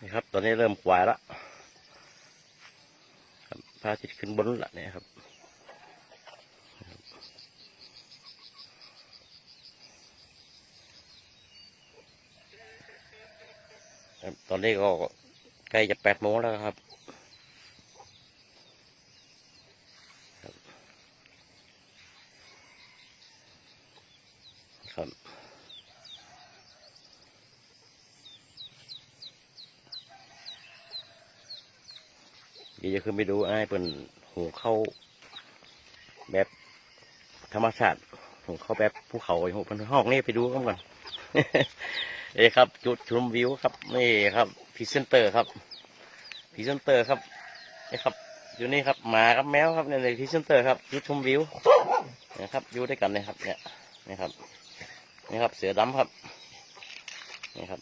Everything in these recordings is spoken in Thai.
นี่ครับ ตอนนี้เริ่มขวายแล้วครับพระอาทิตย์ขึ้นบนละเนี่ยครับครับตอนนี้ก็ใกล้จะแปดโมงแล้วครับ ครับ เดี๋ยวจะขึ้นไปดูไอ้ายเป็นหูเข้าแบบธรรมชาติหูเข้าแบบภูเขาไอ้หูเป็นห้องนี่ไปดูกันก่อนนี่ครับจุดชมวิวครับนี่ครับพรีเซนเตอร์ครับพรีเซนเตอร์ครับนี่ครับอยู่นี่ครับหมาครับแมวครับเนี่ยพรีเซนเตอร์ครับจุดชมวิวนะครับอยู่ด้วยกันเลยครับ เนี่ยนี่ครับนี่ครับเสือดำครับนี่ครับ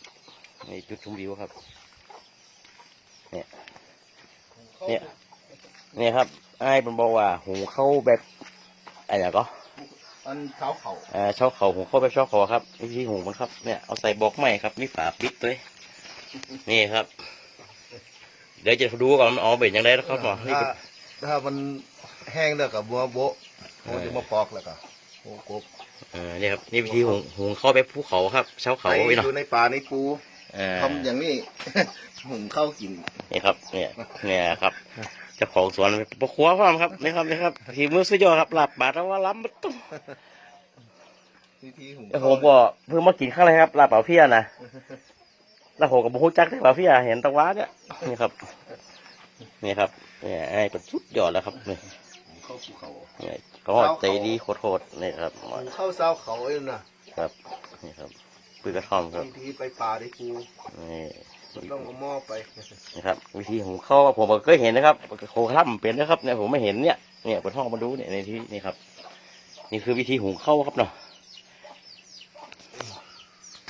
นี่จุดชมวิวครับเนี่ย เนี่ยครับไอ้ายมันบอกว่าหูเข้าแบบอะไรก็อันเท้าเขาอ่าชอบเขาหูเข้าแบบชอบเขาครับวิธีหูมันครับเนี่ยเอาใส่บล็อกใหม่ครับมีฝาปิดด้วยนี่ครับ เดี๋ยวจะดูก่อนมันออกเป็นยังไงแล้วครับหมอนี่ถ้าคือถ้ามันแห้งแล้วกับบัวโบะโอ้จะมาปอกแล้วก็โอ้กบเออนี่ครับนี่วิธีหูหูเข้าแบบภูเขาครับชาวเขาไปไว้เนาะอยู่ในป่าในปู อ่าทำอย่างนี้หุงข้าวกิน นี่ครับ เนี่ย เนี่ยครับเจ้าของสวนปะครัวความครับนี่ครับนี่ครับทีมือสุดยอดครับหลับบาดแล้วว่าล้ำมันตุ้มวิธีหุงแต่ผมก็เพิ่งมากินข้างเลยครับลาบเป่าเพี้ยนะแล้วผมกับบุ้จักได้เป่าเพี้ยเห็นตะวันเนี่ยนี่ครับนี่ครับเนี่ยไอ้เป็นสุดยอดแล้วครับนี่หุงข้าวภูเขาเนี่ยก็ใจดีโคตรๆนี่ครับหุงข้าวเช้าเขาเองนะครับนี่ครับ ปืนกระท่อมครับวิธีไปป่าในปูนี่ต้องเอาหม้อไปนะครับ วิธีของเขาผมก็เคยเห็นนะครับโคคล่ำเป็นนะครับเนี่ยผมไม่เห็นเนี่ยเนี่ยเป็นห้องมาดูเนี่ยในที่นี่ครับ นี่คือวิธีหุงข้าวครับเนาะ